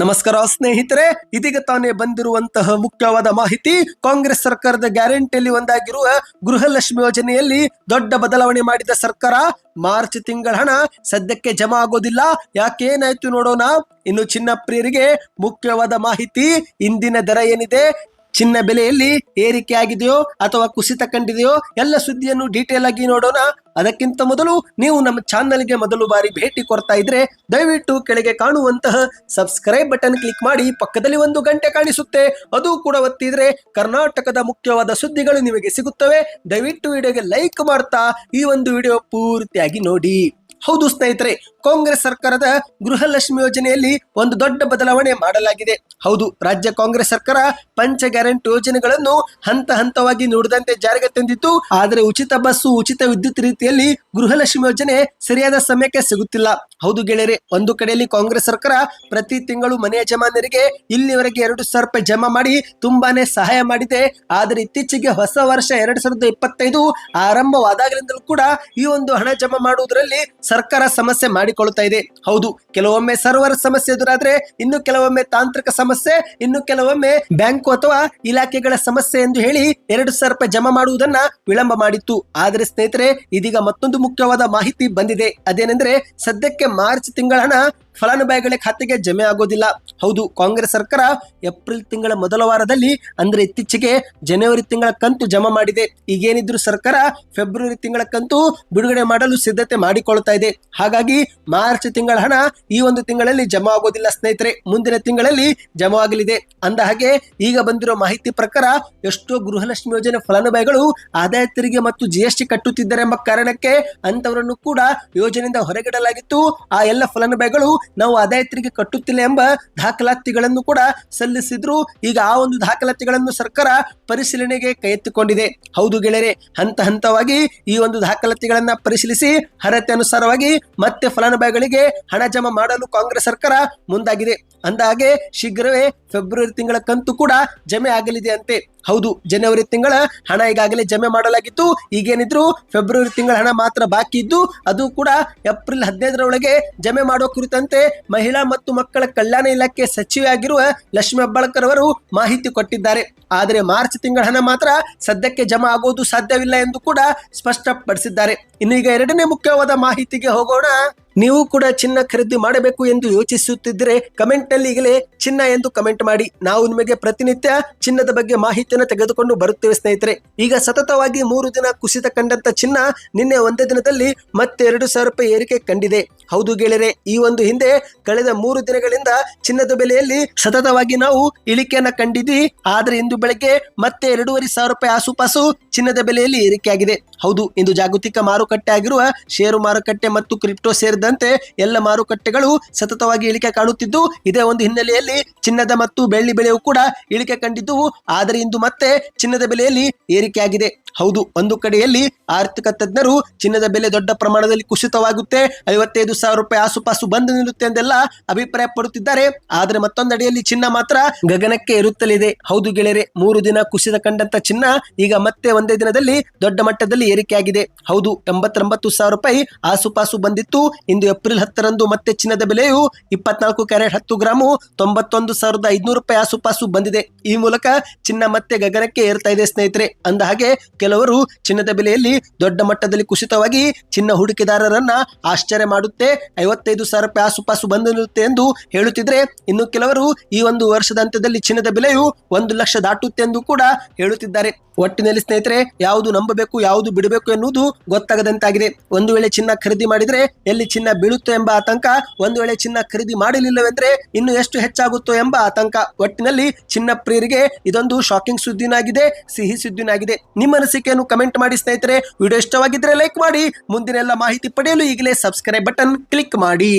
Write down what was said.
ನಮಸ್ಕಾರ ಸ್ನೇಹಿತರೆ, ಇದೀಗ ತಾನೇ ಬಂದಿರುವಂತಹ ಮುಖ್ಯವಾದ ಮಾಹಿತಿ, ಕಾಂಗ್ರೆಸ್ ಸರ್ಕಾರದ ಗ್ಯಾರಂಟಿಯಲ್ಲಿ ಒಂದಾಗಿರುವ ಗೃಹಲಕ್ಷ್ಮಿ ಯೋಜನೆಯಲ್ಲಿ ದೊಡ್ಡ ಬದಲಾವಣೆ ಮಾಡಿದ ಸರ್ಕಾರ, ಮಾರ್ಚ್ ತಿಂಗಳ ಹಣ ಸದ್ಯಕ್ಕೆ ಜಮಾ ಆಗೋದಿಲ್ಲ ಯಾಕೇನಾಯ್ತು ನೋಡೋಣ. ಇನ್ನು ಚಿನ್ನಪ್ರಿಯರಿಗೆ ಮುಖ್ಯವಾದ ಮಾಹಿತಿ, ಇಂದಿನ ದರ ಏನಿದೆ ಚಿನ್ನ ಬೆಲೆಯಲ್ಲಿ ಏರಿಕೆ ಆಗಿದೆಯೋ ಅಥವಾ ಕುಸಿತ ಕಂಡಿದೆಯೋ ಎಲ್ಲ ಸುದ್ದಿಯನ್ನು ಡೀಟೇಲ್ ಆಗಿ ನೋಡೋಣ. ಅದಕ್ಕಿಂತ ಮೊದಲು ನೀವು ನಮ್ಮ ಚಾನಲ್ಗೆ ಮೊದಲು ಬಾರಿ ಭೇಟಿ ಕೊಡ್ತಾ ಇದ್ರೆ ದಯವಿಟ್ಟು ಕೆಳಗೆ ಕಾಣುವಂತಹ ಸಬ್ಸ್ಕ್ರೈಬ್ ಬಟನ್ ಕ್ಲಿಕ್ ಮಾಡಿ ಪಕ್ಕದಲ್ಲಿ ಒಂದು ಗಂಟೆ ಕಾಣಿಸುತ್ತೆ. ಅದು ಕೂಡ ಒತ್ತಿದ್ರೆ ಕರ್ನಾಟಕದ ಮುಖ್ಯವಾದ ಸುದ್ದಿಗಳು ನಿಮಗೆ ಸಿಗುತ್ತವೆ. ದಯವಿಟ್ಟು ವಿಡಿಯೋಗೆ ಲೈಕ್ ಮಾಡ್ತಾ ಈ ಒಂದು ವಿಡಿಯೋ ಪೂರ್ತಿಯಾಗಿ ನೋಡಿ. ಹೌದು ಸ್ನೇಹಿತರೆ, ಕಾಂಗ್ರೆಸ್ ಸರ್ಕಾರದ ಗೃಹಲಕ್ಷ್ಮಿ ಯೋಜನೆಯಲ್ಲಿ ಒಂದು ದೊಡ್ಡ ಬದಲಾವಣೆ ಮಾಡಲಾಗಿದೆ. ಹೌದು, ರಾಜ್ಯ ಕಾಂಗ್ರೆಸ್ ಸರ್ಕಾರ ಪಂಚ ಗ್ಯಾರಂಟಿ ಯೋಜನೆಗಳನ್ನು ಹಂತ ಹಂತವಾಗಿ ನುಡಿದಂತೆ ಜಾರಿಗೆ ತಂದಿತ್ತು. ಆದರೆ ಉಚಿತ ಬಸ್ಸು, ಉಚಿತ ವಿದ್ಯುತ್ ರೀತಿಯಲ್ಲಿ ಗೃಹಲಕ್ಷ್ಮಿ ಯೋಜನೆ ಸರಿಯಾದ ಸಮಯಕ್ಕೆ ಸಿಗುತ್ತಿಲ್ಲ. ಹೌದು ಗೆಳೆಯರೆ, ಒಂದು ಕಡೆಯಲ್ಲಿ ಕಾಂಗ್ರೆಸ್ ಸರ್ಕಾರ ಪ್ರತಿ ತಿಂಗಳು ಮನೆ ಯಜಮಾನರಿಗೆ ಇಲ್ಲಿವರೆಗೆ ಎರಡು ಸಾವಿರ ರೂಪಾಯಿ ಜಮಾ ಮಾಡಿ ತುಂಬಾನೇ ಸಹಾಯ ಮಾಡಿದೆ. ಆದರೆ ಇತ್ತೀಚೆಗೆ ಹೊಸ ವರ್ಷ ಎರಡ್ ಸಾವಿರದ ಇಪ್ಪತ್ತೈದು ಆರಂಭವಾದಾಗಲಿಂದಲೂ ಕೂಡ ಈ ಒಂದು ಹಣ ಜಮಾ ಮಾಡುವುದರಲ್ಲಿ ಸರ್ಕಾರ ಸಮಸ್ಯೆ ಮಾಡಿಕೊಳ್ಳುತ್ತಾ ಇದೆ. ಹೌದು, ಕೆಲವೊಮ್ಮೆ ಸರ್ವರ್ ಸಮಸ್ಯೆ ಎದುರಾದ್ರೆ, ಇನ್ನು ಕೆಲವೊಮ್ಮೆ ತಾಂತ್ರಿಕ ಸಮಸ್ಯೆ, ಇನ್ನು ಕೆಲವೊಮ್ಮೆ ಬ್ಯಾಂಕು ಅಥವಾ ಇಲಾಖೆಗಳ ಸಮಸ್ಯೆ ಎಂದು ಹೇಳಿ ಎರಡು ಸಾವಿರ ರೂಪಾಯಿ ಜಮಾ ಮಾಡುವುದನ್ನ ವಿಳಂಬ ಮಾಡಿತ್ತು. ಆದರೆ ಸ್ನೇಹಿತರೆ, ಇದೀಗ ಮತ್ತೊಂದು ಮುಖ್ಯವಾದ ಮಾಹಿತಿ ಬಂದಿದೆ. ಅದೇನೆಂದ್ರೆ, ಸದ್ಯಕ್ಕೆ ಮಾರ್ಚ್ ತಿಂಗಳ ಹಣ ಫಲಾನುಭವಿಗಳ ಖಾತೆಗೆ ಜಮೆ ಆಗೋದಿಲ್ಲ. ಹೌದು, ಕಾಂಗ್ರೆಸ್ ಸರ್ಕಾರ ಏಪ್ರಿಲ್ ತಿಂಗಳ ಮೊದಲ ವಾರದಲ್ಲಿ, ಅಂದ್ರೆ ಇತ್ತೀಚೆಗೆ ಜನವರಿ ತಿಂಗಳ ಕಂತು ಜಮಾ ಮಾಡಿದೆ. ಈಗೇನಿದ್ರು ಸರ್ಕಾರ ಫೆಬ್ರವರಿ ತಿಂಗಳ ಕಂತು ಬಿಡುಗಡೆ ಮಾಡಲು ಸಿದ್ಧತೆ ಮಾಡಿಕೊಳ್ತಾ ಇದೆ. ಹಾಗಾಗಿ ಮಾರ್ಚ್ ತಿಂಗಳ ಹಣ ಈ ಒಂದು ತಿಂಗಳಲ್ಲಿ ಜಮಾ ಆಗೋದಿಲ್ಲ ಸ್ನೇಹಿತರೆ. ಮುಂದಿನ ತಿಂಗಳಲ್ಲಿ ಜಮಾ ಆಗಲಿದೆ. ಅಂದ ಹಾಗೆ ಈಗ ಬಂದಿರೋ ಮಾಹಿತಿ ಪ್ರಕಾರ ಎಷ್ಟೋ ಗೃಹಲಕ್ಷ್ಮಿ ಯೋಜನೆ ಫಲಾನುಭವಿಗಳು ಆದಾಯ ತೆರಿಗೆ ಮತ್ತು ಜಿ ಎಸ್ ಟಿ ಕಟ್ಟುತ್ತಿದ್ದಾರೆ ಎಂಬ ಕಾರಣಕ್ಕೆ ಅಂತವರನ್ನು ಕೂಡ ಯೋಜನೆಯಿಂದ ಹೊರಗಿಡಲಾಗಿತ್ತು. ಆ ಎಲ್ಲ ಫಲಾನುಭವಿಗಳು ನಾವು ಆದಾಯ ತೆರಿಗೆ ಕಟ್ಟುತ್ತಿಲ್ಲ ಎಂಬ ದಾಖಲಾತಿಗಳನ್ನು ಕೂಡ ಸಲ್ಲಿಸಿದ್ರು. ಈಗ ಆ ಒಂದು ದಾಖಲಾತಿಗಳನ್ನು ಸರ್ಕಾರ ಪರಿಶೀಲನೆಗೆ ಕೈಯತ್ತಿಕೊಂಡಿದೆ. ಹೌದು ಗೆಳೆಯರೆ, ಹಂತ ಹಂತವಾಗಿ ಈ ಒಂದು ದಾಖಲಾತಿಗಳನ್ನ ಪರಿಶೀಲಿಸಿ ಅರ್ಹತೆ ಅನುಸಾರವಾಗಿ ಮತ್ತೆ ಫಲಾನುಭವಿಗಳಿಗೆ ಹಣ ಜಮಾ ಮಾಡಲು ಕಾಂಗ್ರೆಸ್ ಸರ್ಕಾರ ಮುಂದಾಗಿದೆ. ಅಂದಹಾಗೆ ಶೀಘ್ರವೇ ಫೆಬ್ರವರಿ ತಿಂಗಳ ಕಂತು ಕೂಡ ಜಮೆ ಆಗಲಿದೆ ಅಂತೆ. ಹೌದು, ಜನವರಿ ತಿಂಗಳ ಹಣ ಈಗಾಗಲೇ ಜಮೆ ಮಾಡಲಾಗಿತ್ತು. ಈಗೇನಿದ್ರು ಫೆಬ್ರವರಿ ತಿಂಗಳ ಹಣ ಮಾತ್ರ ಬಾಕಿ ಇದ್ದು, ಅದು ಕೂಡ ಏಪ್ರಿಲ್ ಹದಿನೈದರ ಒಳಗೆ ಜಮೆ ಮಾಡುವ ಕುರಿತಂತೆ ಮಹಿಳಾ ಮತ್ತು ಮಕ್ಕಳ ಕಲ್ಯಾಣ ಇಲಾಖೆ ಸಚಿವೆಯಾಗಿರುವ ಲಕ್ಷ್ಮಿ ಹೆಬ್ಬಾಳ್ಕರ್ ಅವರು ಮಾಹಿತಿ ಕೊಟ್ಟಿದ್ದಾರೆ. ಆದರೆ ಮಾರ್ಚ್ ತಿಂಗಳ ಹಣ ಮಾತ್ರ ಸದ್ಯಕ್ಕೆ ಜಮಾ ಆಗುವುದು ಸಾಧ್ಯವಿಲ್ಲ ಎಂದು ಕೂಡ ಸ್ಪಷ್ಟಪಡಿಸಿದ್ದಾರೆ. ಇನ್ನೀಗ ಎರಡನೇ ಮುಖ್ಯವಾದ ಮಾಹಿತಿಗೆ ಹೋಗೋಣ. ನೀವು ಕೂಡ ಚಿನ್ನ ಖರೀದಿ ಮಾಡಬೇಕು ಎಂದು ಯೋಚಿಸುತ್ತಿದ್ದರೆ ಕಮೆಂಟ್ನಲ್ಲಿ ಈಗಲೇ ಚಿನ್ನ ಎಂದು ಕಮೆಂಟ್ ಮಾಡಿ. ನಾವು ನಿಮಗೆ ಪ್ರತಿನಿತ್ಯ ಚಿನ್ನದ ಬಗ್ಗೆ ಮಾಹಿತಿಯನ್ನು ತೆಗೆದುಕೊಂಡು ಬರುತ್ತೇವೆ ಸ್ನೇಹಿತರೆ. ಈಗ ಸತತವಾಗಿ ಮೂರು ದಿನ ಕುಸಿತ ಕಂಡಂತ ಚಿನ್ನ ನಿನ್ನೆ ಒಂದೇ ದಿನದಲ್ಲಿ ಮತ್ತೆ ಎರಡು ಸಾವಿರ ರೂಪಾಯಿ ಏರಿಕೆ ಕಂಡಿದೆ. ಹೌದು ಗೆಳೆಯರೆ, ಈ ಒಂದು ಹಿಂದೆ ಕಳೆದ ಮೂರು ದಿನಗಳಿಂದ ಚಿನ್ನದ ಬೆಲೆಯಲ್ಲಿ ಸತತವಾಗಿ ನಾವು ಇಳಿಕೆಯನ್ನ ಕಂಡಿದ್ವಿ. ಆದ್ರೆ ಇಂದು ಬೆಳಗ್ಗೆ ಮತ್ತೆ ಎರಡೂವರೆ ಸಾವಿರ ರೂಪಾಯಿ ಆಸುಪಾಸು ಚಿನ್ನದ ಬೆಲೆಯಲ್ಲಿ ಏರಿಕೆಯಾಗಿದೆ. ಹೌದು, ಇಂದು ಜಾಗತಿಕ ಮಾರುಕಟ್ಟೆ ಆಗಿರುವ ಷೇರು ಮಾರುಕಟ್ಟೆ ಮತ್ತು ಕ್ರಿಪ್ಟೋ ಸೇರಿದಂತೆ ಎಲ್ಲ ಮಾರುಕಟ್ಟೆಗಳು ಸತತವಾಗಿ ಇಳಿಕೆ ಕಾಣುತ್ತಿದ್ದು, ಇದೇ ಒಂದು ಹಿನ್ನೆಲೆಯಲ್ಲಿ ಚಿನ್ನದ ಮತ್ತು ಬೆಳ್ಳಿ ಬೆಲೆಯೂ ಕೂಡ ಇಳಿಕೆ ಕಂಡಿದ್ದು ಆದರೆ ಇಂದು ಮತ್ತೆ ಚಿನ್ನದ ಬೆಲೆಯಲ್ಲಿ ಏರಿಕೆಯಾಗಿದೆ. ಹೌದು, ಒಂದು ಕಡೆಯಲ್ಲಿ ಆರ್ಥಿಕ ತಜ್ಞರು ಚಿನ್ನದ ಬೆಲೆ ದೊಡ್ಡ ಪ್ರಮಾಣದಲ್ಲಿ ಕುಸಿತವಾಗುತ್ತೆ. ಐವತ್ತೈದು ಸಾವಿರ ರೂಪಾಯಿ ಆಸುಪಾಸು ಬಂದು ನಿಲ್ಲುತ್ತೆ ಎಂದೆಲ್ಲ ಅಭಿಪ್ರಾಯ ಪಡುತ್ತಿದ್ದಾರೆ ಆದರೆ ಮತ್ತೊಂದಡಿಯಲ್ಲಿ ಚಿನ್ನ ಮಾತ್ರ ಗಗನಕ್ಕೆ ಇರುತ್ತಲಿದೆ ಹೌದು ಗೆಳೆಯರೆ, ಮೂರು ದಿನ ಕುಸಿತ ಕಂಡಂತ ಚಿನ್ನ ಈಗ ಮತ್ತೆ ಒಂದೇ ದಿನದಲ್ಲಿ ದೊಡ್ಡ ಮಟ್ಟದಲ್ಲಿ ಏರಿಕೆಯಾಗಿದೆ. ಹೌದು, ಎಂಬತ್ತೊಂಬತ್ತು ಸಾವಿರ ರೂಪಾಯಿ ಆಸುಪಾಸು ಬಂದಿತ್ತು. ಇಂದು ಏಪ್ರಿಲ್ ಹತ್ತರಂದು ಮತ್ತೆ ಚಿನ್ನದ ಬೆಲೆಯು ಇಪ್ಪತ್ನಾಲ್ಕು ಕ್ಯಾರೆಟ್ ಹತ್ತು ಗ್ರಾಮು ತೊಂಬತ್ತೊಂದು ಸಾವಿರದ ಐದುನೂರು ರೂಪಾಯಿ ಆಸುಪಾಸು ಬಂದಿದೆ. ಈ ಮೂಲಕ ಚಿನ್ನ ಮತ್ತೆ ಗಗನಕ್ಕೆ ಏರ್ತಾ ಇದೆ ಸ್ನೇಹಿತರೆ. ಅಂದ ಹಾಗೆ ಕೆಲವರು ಚಿನ್ನದ ಬೆಲೆಯಲ್ಲಿ ದೊಡ್ಡ ಮಟ್ಟದಲ್ಲಿ ಕುಸಿತವಾಗಿ ಚಿನ್ನ ಹೂಡಿಕೆದಾರರನ್ನ ಆಶ್ಚರ್ಯ ಮಾಡುತ್ತೆ. ಐವತ್ತೈದು ಸಾವಿರ ರೂಪಾಯಿ ಆಸುಪಾಸು ಬಂದಿರುತ್ತೆ ಎಂದು ಹೇಳುತ್ತಿದ್ರೆ ಇನ್ನು ಕೆಲವರು ಈ ಒಂದು ವರ್ಷದ ಅಂತ್ಯದಲ್ಲಿ ಚಿನ್ನದ ಬೆಲೆಯು ಒಂದು ಲಕ್ಷ ದಾಟುತ್ತೆ ಎಂದು ಕೂಡ ಹೇಳುತ್ತಿದ್ದಾರೆ. ಒಟ್ಟಿನಲ್ಲಿ ಸ್ನೇಹಿತರೆ, ಯಾವುದು ನಂಬಬೇಕು, ಯಾವುದು ಬಿಡಬೇಕು ಎನ್ನುವುದು ಗೊತ್ತಾಗದಂತಾಗಿದೆ. ಒಂದು ವೇಳೆ ಚಿನ್ನ ಖರೀದಿ ಮಾಡಿದ್ರೆ ಎಲ್ಲಿ ಚಿನ್ನ ಬೀಳುತ್ತೋ ಎಂಬ ಆತಂಕ, ಒಂದು ವೇಳೆ ಚಿನ್ನ ಖರೀದಿ ಮಾಡಲಿಲ್ಲವೆಂದ್ರೆ ಇನ್ನು ಎಷ್ಟು ಹೆಚ್ಚಾಗುತ್ತೋ ಎಂಬ ಆತಂಕ. ಒಟ್ಟಿನಲ್ಲಿ ಚಿನ್ನ ಪ್ರಿಯರಿಗೆ ಇದೊಂದು ಶಾಕಿಂಗ್ ಸುದ್ದಿನಾಗಿದೆ ಸಿಹಿ ಸುದ್ದಿನಾಗಿದೆ ನಿಮ್ಮ ಅನಿಸಿಕೆಯನ್ನು ಕಮೆಂಟ್ ಮಾಡಿ ಸ್ನೇಹಿತರೆ. ವಿಡಿಯೋ ಇಷ್ಟವಾಗಿದ್ರೆ ಲೈಕ್ ಮಾಡಿ. ಮುಂದಿನ ಎಲ್ಲ ಮಾಹಿತಿ ಪಡೆಯಲು ಈಗಲೇ ಸಬ್ಸ್ಕ್ರೈಬ್ ಬಟನ್ ಕ್ಲಿಕ್ ಮಾಡಿ.